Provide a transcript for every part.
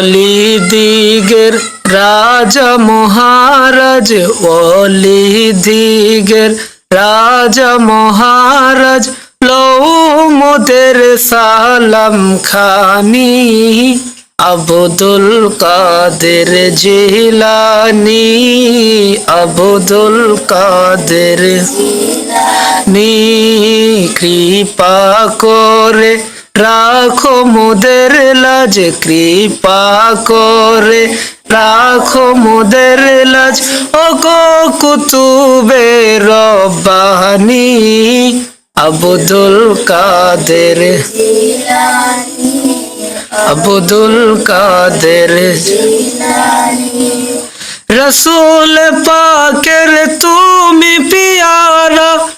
অলি দিগের রাজা মহারাজ অলি দিগের রাজা মহারাজ লৌ মোদের সালাম খানি, আবদুল কাদের জিলানি, আবদুল কাদের নি কৃপা করে রাখো মোদের লাজ, কৃপা করে। রাখো মোদের লাজ ও গো কুতুবে রব্বানি। আবদুল কাদের। আবদুল কাদের। রসুল পাকের তুমি পিয়ারা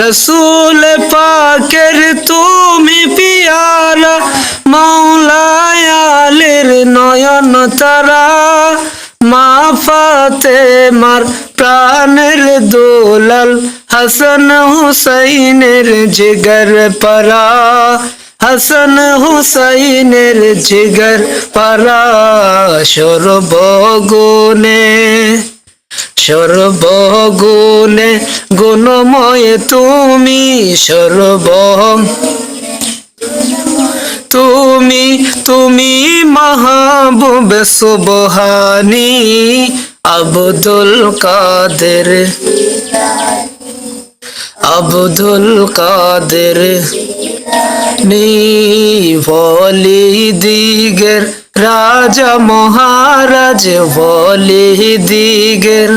রসুল পাকের তুমি পিয়ারা মৌলায়ালির নয়ন তারা, মা ফাতে মার প্রাণের দোলাল হাসন হুসাইনের জিগর পরা, হাসন হুসাইনের জিগর পরা সর্বগুণে। সর্বগুণে গুণময় তুমি সর্ব তুমি তুমি মাহবুব সুবহানি আব্দুল কাদের। আব্দুল কাদের নি দিগের, রাজা মহারাজ বলি দিগের।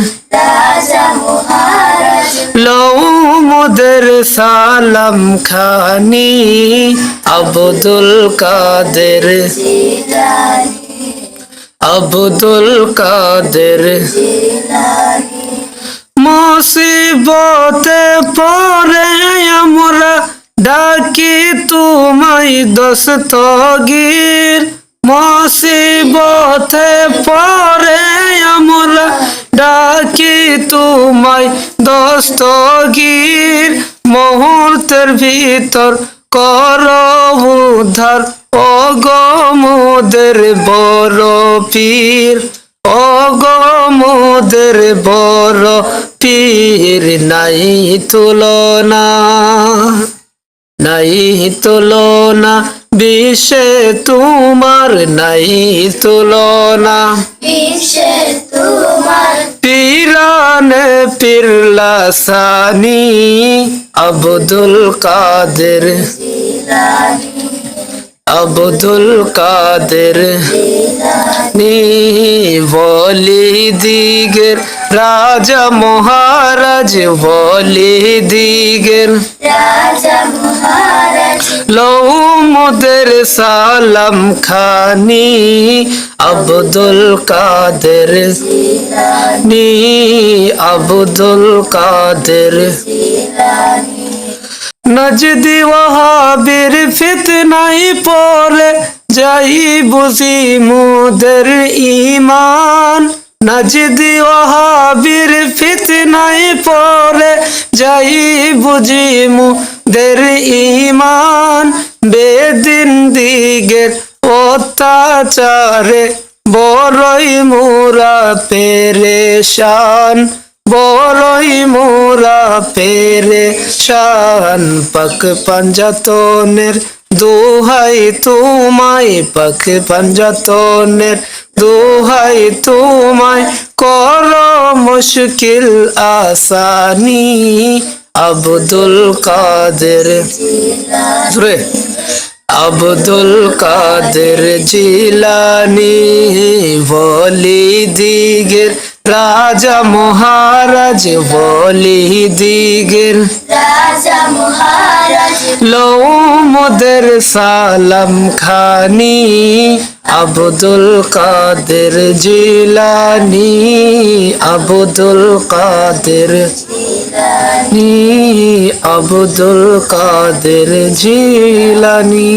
লৌ সালাম খানি আব্দুল কাদের আব্দুল কাদের মুসিবতে পরে আমরা ডাকি তোমায় দস্তগীর মুসিবতে পরে আমরা তোমায় দস্তগীর মুহূর্তের ভিতর কর উদ্ধার। অগমদের বড় পীর অগমদের বড় পীর, নাই তুলনা নাই তুলনা বিশ্বে তোমার নাই তুলনা। পীরানে পিরলা সানি আব্দুল কাদের। আব্দুল কাদের বলি দিগের রাজা মহারাজ বলি দিগের লৌ মোদের সালাম খানি আব্দুল কাদের নি আব্দুল কাদের। নজদি ওহাবির ফিতনাই পরে যাই বুঝি মুদের ইমান নজদি ওহাবির ফিতনাই পরে যাই বুঝি মুদের ইমান বেদিন দিগের অত্যাচারে বড়ই মোরা পেরেশান। বড়ই মোরা পেরে শান পাক পাঞ্জাতনের দোহাই তোমায় পাক পাঞ্জাতনের দোহাই তোমায় কর মুশকিল আসানি আব্দুল কাদের। আব্দুল কাদের জিলানি বলি দিগের রাজা মহারাজ বলি দিগের। লৌ মোদের সালাম খানি আব্দুল কাদের জিলানি আব্দুল কাদের নি আব্দুল কাদের জিলানি।